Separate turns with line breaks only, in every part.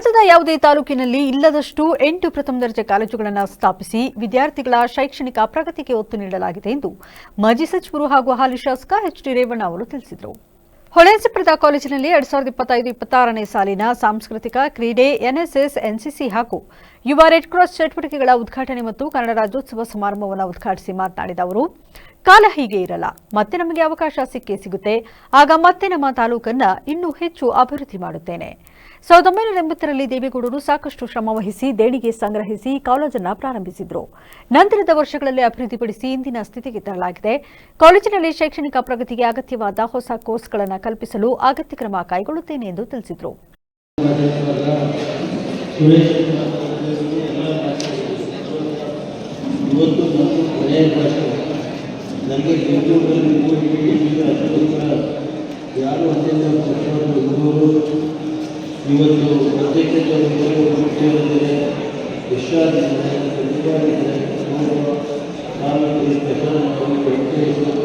ಭಾರತದ ಯಾವುದೇ ತಾಲೂಕಿನಲ್ಲಿ ಇಲ್ಲದಷ್ಟು ಎಂಟು ಪ್ರಥಮ ದರ್ಜೆ ಕಾಲೇಜುಗಳನ್ನು ಸ್ಥಾಪಿಸಿ ವಿದ್ಯಾರ್ಥಿಗಳ ಶೈಕ್ಷಣಿಕ ಪ್ರಗತಿಗೆ ಒತ್ತು ನೀಡಲಾಗಿದೆ ಎಂದು ಮಾಜಿ ಸಚಿವರು ಹಾಗೂ ಹಾಲಿ ಶಾಸಕ ಎಚ್ ಡಿ ರೇವಣ್ಣ ಅವರು ತಿಳಿಸಿದರು. ಹೊಳೆಸಿಪ್ರದ ಕಾಲೇಜಿನಲ್ಲಿ ಎರಡ್ ಸಾವಿರದ ಇಪ್ಪತ್ತೈದು ಇಪ್ಪತ್ತಾರನೇ ಸಾಲಿನ ಸಾಂಸ್ಕೃತಿಕ ಕ್ರೀಡೆ, ಎನ್ಎಸ್ಎಸ್, ಎನ್ಸಿಸಿ ಹಾಗೂ ಯುವ ರೆಡ್ ಕ್ರಾಸ್ ಚಟುವಟಿಕೆಗಳ ಉದ್ಘಾಟನೆ ಮತ್ತು ಕನ್ನಡ ರಾಜ್ಯೋತ್ಸವ ಸಮಾರಂಭವನ್ನು ಉದ್ಘಾಟಿಸಿ ಮಾತನಾಡಿದ ಅವರು, ಕಾಲ ಹೀಗೆ ಇರಲ್ಲ, ಮತ್ತೆ ನಮಗೆ ಅವಕಾಶ ಸಿಕ್ಕೇ ಸಿಗುತ್ತೆ, ಆಗ ಮತ್ತೆ ನಮ್ಮ ತಾಲೂಕನ್ನ ಇನ್ನೂ ಹೆಚ್ಚು ಅಭಿವೃದ್ಧಿ ಮಾಡುತ್ತೇನೆ. ಸಾವಿರದ ಒಂಬೈನೂರ ಎಂಬತ್ತರಲ್ಲಿ ದೇವೇಗೌಡರು ಸಾಕಷ್ಟು ಶ್ರಮ ವಹಿಸಿ ದೇಣಿಗೆ ಸಂಗ್ರಹಿಸಿ ಕಾಲೇಜನ್ನು ಪ್ರಾರಂಭಿಸಿದ್ರು. ನಂತರದ ವರ್ಷಗಳಲ್ಲಿ ಅಭಿವೃದ್ಧಿಪಡಿಸಿ ಇಂದಿನ ಸ್ಥಿತಿಗೆ ತರಲಾಗಿದೆ. ಕಾಲೇಜಿನಲ್ಲಿ ಶೈಕ್ಷಣಿಕ ಪ್ರಗತಿಗೆ ಅಗತ್ಯವಾದ ಹೊಸ ಕೋರ್ಸ್ಗಳನ್ನು ಕಲ್ಪಿಸಲು ಅಗತ್ಯ ಕ್ರಮ ಕೈಗೊಳ್ಳುತ್ತೇನೆ ಎಂದು ತಿಳಿಸಿದರು
ಸುರೇಶ್ ಎಲ್ಲ ಇವತ್ತು ಮತ್ತು ಕೊನೆಯ ಭಾಷೆ ನನಗೆ ಬೆಂಗಳೂರಲ್ಲಿ ಯಾರು ಅತ್ಯಂತ ಹುಡುಗರು ಇವತ್ತು ಪ್ರತ್ಯೇಕತೆ ಮುಖ್ಯವಾಗಿದ್ದಾರೆ ವಿಶ್ವಾಸಿದ್ದಾರೆ ಪ್ರತಿಭಾಗಿದ್ದಾರೆ ತಾಲೂಕಿನ ವೆಂಕಟೇಶ್ವರ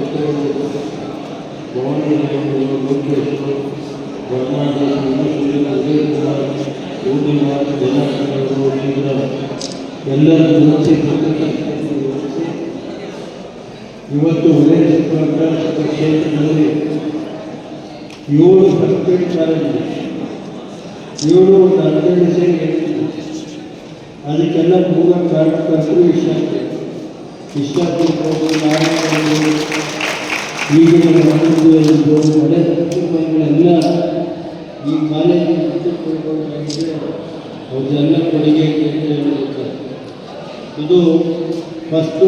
ಭವನಗಳು ಲೋಕೇಶ್ವರ ವರ್ಮಾದೇಶ್ ಉದಯಕುಮಾರ್ ಊಟಿಮಾರ್ ಇವತ್ತು ಉದಯಪುರ ಕ್ಷೇತ್ರದಲ್ಲಿ ಏಳು ಪ್ರತ್ಯೇಕ ಕಾಲೇಜಿದೆ ಏಳು ಒಂದು ಹದಿನೈದು ಸೇರಿ. ಅದಕ್ಕೆಲ್ಲ ಮೂಲ ಕಾರಣಕ್ಕೂ ಇಷ್ಟ ಇಷ್ಟಪಟ್ಟು ನಾರಾಯಣರು ಈಗಿನ ಒಳ್ಳೆ ಮಕ್ಕಳೆಲ್ಲ ಈ ಮಕ್ಕಳುಗಳಾಗಿದೆ ಅವ್ರದ್ದೆಲ್ಲ ಕೊಡುಗೆ ಇದು ಫಸ್ಟು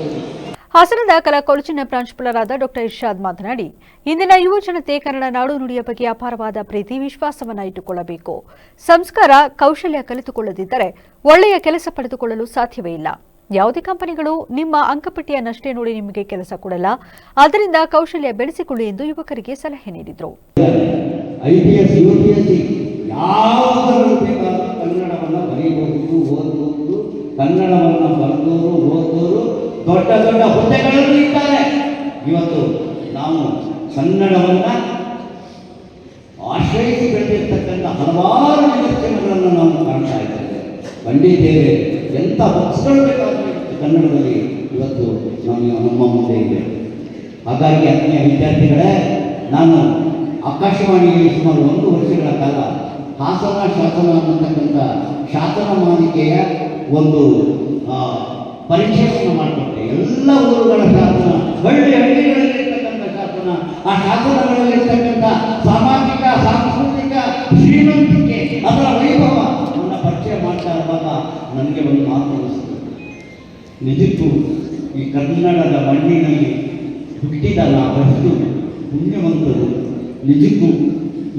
ಹಾಸನದ ಕಲಾ ಕಾಲೇಜಿನ ಪ್ರಾಂಶುಪಾಲರಾದ ಡಾಕ್ಟರ್ ಇರ್ಷಾದ್ ಮಾತನಾಡಿ, ಇಂದಿನ ಯುವ ಜನತೆ ಕನ್ನಡ ನಾಡು ನುಡಿಯ ಬಗ್ಗೆ ಅಪಾರವಾದ ಪ್ರೀತಿ ವಿಶ್ವಾಸವನ್ನ ಇಟ್ಟುಕೊಳ್ಳಬೇಕು. ಸಂಸ್ಕಾರ, ಕೌಶಲ್ಯ ಕಲಿತುಕೊಳ್ಳದಿದ್ದರೆ ಒಳ್ಳೆಯ ಕೆಲಸ ಪಡೆದುಕೊಳ್ಳಲು ಸಾಧ್ಯವೇ ಇಲ್ಲ. ಯಾವುದೇ ಕಂಪನಿಗಳು ನಿಮ್ಮ ಅಂಕಪಟ್ಟಿಯನ್ನಷ್ಟೇ ನೋಡಿ ನಿಮಗೆ ಕೆಲಸ ಕೊಡಲ್ಲ. ಆದ್ದರಿಂದ ಕೌಶಲ್ಯ ಬೆಳೆಸಿಕೊಳ್ಳಿ ಎಂದು ಯುವಕರಿಗೆ ಸಲಹೆ ನೀಡಿದರು.
ಕನ್ನಡವನ್ನು ಆಶ್ರಯಿಸಿ ಬೆಳೆದಿರ್ತಕ್ಕಂಥ ಹಲವಾರು ನಿದರ್ಶನಗಳನ್ನು ನಾವು ಕಾಣ್ತಾ ಇದ್ದೇವೆ. ಖಂಡಿತೇವೆ ಎಂಥ ಬುಕ್ಸ್ಗಳು ಬೇಕಾದರೂ ಕನ್ನಡದಲ್ಲಿ. ಇವತ್ತು ನಮ್ಮ ನಮ್ಮ ಮುಂದೆ ಇದೆ. ಹಾಗಾಗಿ ಅನ್ಯ ವಿದ್ಯಾರ್ಥಿಗಳೇ, ನಾನು ಆಕಾಶವಾಣಿಯಲ್ಲಿ ಸುಮಾರು ಒಂದು ವರ್ಷಗಳ ಕಾಲ ಹಾಸನ ಶಾಸನ ಅನ್ನತಕ್ಕಂಥ ಶಾಸನ ಮಾಲಿಕೆಯ ಒಂದು ಪರಿಚಯವನ್ನು ಮಾಡಿಕೊಟ್ಟೆ ಎಲ್ಲ ಊರುಗಳ ನನಗೆ ಒಂದು ಮಾತು ಅನಿಸ್ತು ನಿಜಕ್ಕೂ ಈ ಕನ್ನಡದ ಮಣ್ಣಿನಲ್ಲಿ ಹುಟ್ಟಿದ ನಾವಷ್ಟು ಪುಣ್ಯವಂತರು. ನಿಜಕ್ಕೂ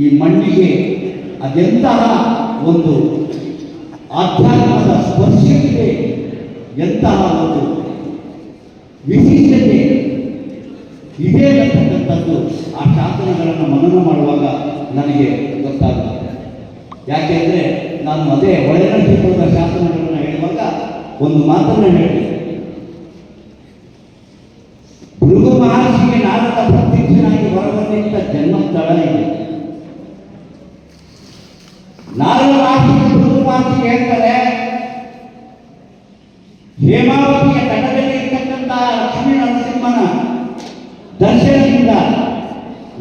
ಈ ಮಣ್ಣಿಗೆ ಅದೆಂತಹ ಒಂದು ಆಧ್ಯಾತ್ಮದ ಸ್ಪರ್ಶವಿದೆ ಎಂತಹ ಒಂದು ವಿಶಿಷ್ಟತೆ ಇದೆ ಅಂತಕ್ಕಂಥದ್ದು ಆ ಶಾಸನಗಳನ್ನು ಮನನ ಮಾಡುವಾಗ ನನಗೆ ಗೊತ್ತಾಗುತ್ತೆ ಯಾಕೆಂದರೆ ನಾನು ಅದೇ ಒಳ್ಳೆಯ ಹೇಳುವಾಗ ಒಂದು ಮಾತನ್ನು ಹೇಳಿ. ಭೃಗು ಮಹರ್ಷಿಗೆ ನಾರದ ಪ್ರತ್ಯಕ್ಷನಾಗಿ ಹೊರಬಂದಿದ್ದ ಜನ್ಮಸ್ಥಳ ಇದೆ. ನಾರದ ಮಹರ್ಷಿಗೆ ಭೃಗು ಮಹರ್ಷಿ ಹೇಳ್ತಾರೆ, ಹೇಮಾವತಿಯ ತಟದಲ್ಲಿ ಇರ್ತಕ್ಕಂತಹ ಲಕ್ಷ್ಮೀ ನರಸಿಂಹನ ದರ್ಶನದಿಂದ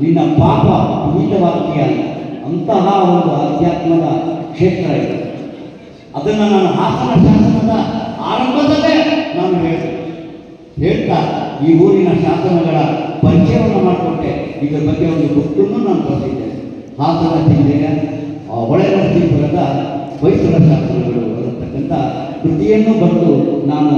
ನಿನ್ನ ಪಾಪ ಪೂಜಿತವಾಗ್ತೀಯಲ್ಲ ಅಂತಹ ಒಂದು ಆಧ್ಯಾತ್ಮದ ಕ್ಷೇತ್ರ ಇದೆ. ಅದನ್ನು ನಾನು ಹಾಸನ ಶಾಸನದ ಆರಂಭದಲ್ಲೇ ನಾನು ಹೇಳ್ತೇನೆ ಹೇಳ್ತಾ ಈ ಊರಿನ ಶಾಸನಗಳ ಪರಿಚಯವನ್ನು ಮಾಡಿಕೊಟ್ಟೆ. ಇದರ ಬಗ್ಗೆ ಒಂದು ಗುಟ್ಟನ್ನು ನಾನು ಬರೆದಿದ್ದೇನೆ ಹಾಸನ ಜಿಲ್ಲೆಯ ಆ, ಹೊಳೆನರಸೀಪುರದ ಹೊಯ್ಸಳ ಶಾಸನಗಳು ಬರತಕ್ಕಂಥ ಕೃತಿಯನ್ನು ಬರೆದು ನಾನು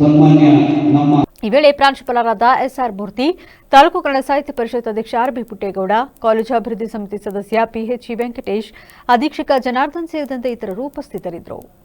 ಸನ್ಮಾನ್ಯ ನಮ್ಮ
ಈ ವೇಳೆ ಪ್ರಾಂಶುಪಾಲರಾದ ಎಸ್ಆರ್ ಮೂರ್ತಿ, ತಾಲೂಕು ಕನ್ನಡ ಸಾಹಿತ್ಯ ಪರಿಷತ್ ಅಧ್ಯಕ್ಷ ಆರ್ ಬಿ ಪುಟ್ಟೇಗೌಡ, ಕಾಲೇಜು ಅಭಿವೃದ್ಧಿ ಸಮಿತಿ ಸದಸ್ಯ ಪಿಎಚ್ ವೆಂಕಟೇಶ್, ಅಧೀಕ್ಷಕ ಜನಾರ್ದನ್ ಸೇರಿದಂತೆ ಇತರರು ಉಪಸ್ಥಿತರಿದ್ದರು.